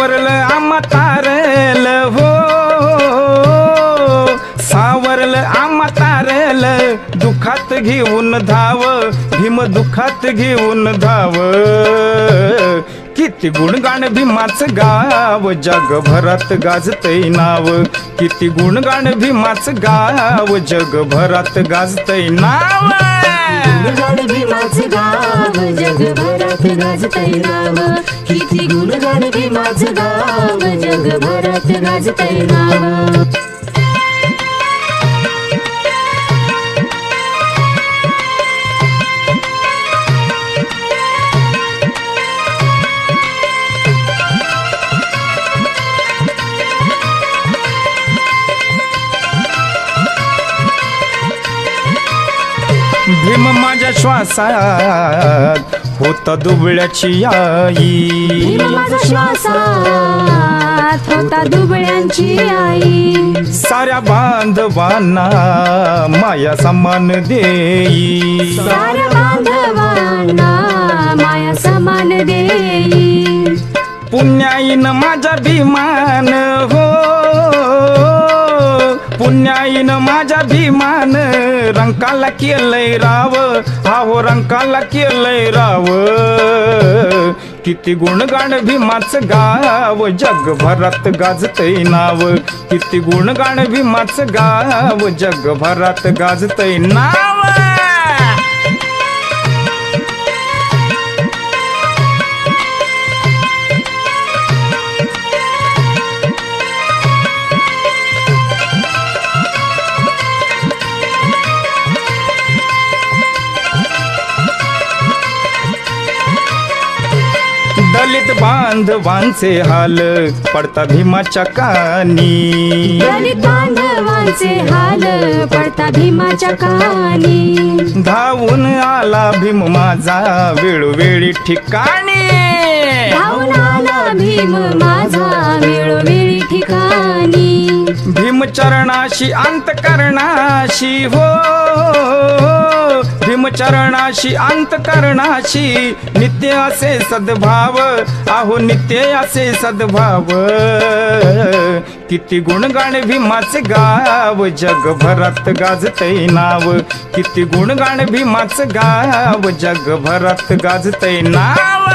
सावरलं आम्हा तारल हो. सावरलं आम्हा तारल दुखात घेऊन धाव भीम दुखात घेऊन धाव. किती गुणगाण भीमाच गाव जगभरात गाजतय नाव. किती गुणगाण भीमाच गाव जगभरात गाजतय नाव. गुणगान भीमाचं गाव. जगभरात गाजतय नाव. किती गुणगान भीमाचं गाव. जगभरात गाजतय नाव. भीम माझ्या श्वासात होत दुबळ्याची आई. भीम माझा श्वासात होता दुबळ्यांची आई. साऱ्या बांधवांना माया समान देई. साऱ्या बांधवांना माया समान देई. पुण्याईन माझ्या भीमान हो. पुण्याईन माझ्या भीमान रंकाला केलंय राव. आहो रंकाला केलंय राव. किती गुणगाण भीमाच गाव. जगभरात गाजतय नाव. किती गुणगाण भीमाच गाव. जगभरात गाजतय नाव. दलित बांधवांचे हाल पडता भीमाच्या कानी. दलित बांधवांचे हाल पडता भीमाच्या कहाणी धावून आला भीम माझा वेळोवेळी ठिकाणी. धावून आला भीम माझा वेळोवेळी ठिकाणी. भीमचरणाशी अंतकरणाशी हो. भीमचरणाशी अंतकरणाशी नित्य असे सद्भाव. आहो नित्य असे सद्भाव. किती गुणगाण भीमाचे गाव जगभरात गाजते नाव. किती गुणगाण भीमाचं गाव जगभरात गाजते नाव.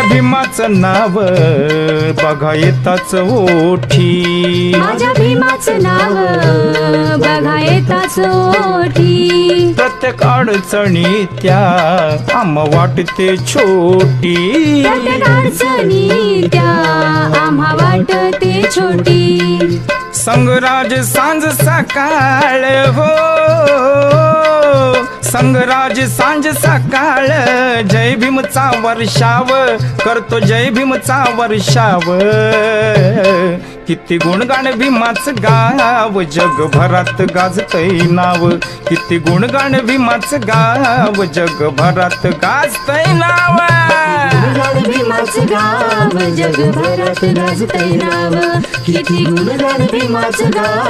माझ्या भीमाचं नाव बघा येताच ओठी. माझ्या भीमाचं नाव बघा येताच ओठी. प्रत्येक अडचणी त्या आम वाटते छोटी. प्रत्येक अडचणी त्या आम्हा वाटते छोटी. संगराज सांज सकाळ हो. संगराज सांज सकाळ जय भीमचा वर्षाव करतो जय भीमचा वर्षाव. किती गुणगाण भीमाचं गाव जगभरात गाजतय नाव. किती गुणगाण भीमाच गाव जगभरात गाजतय नाव. गाव जगभरात गाजतय नाव. किती गुणगाण भीमाच गाव.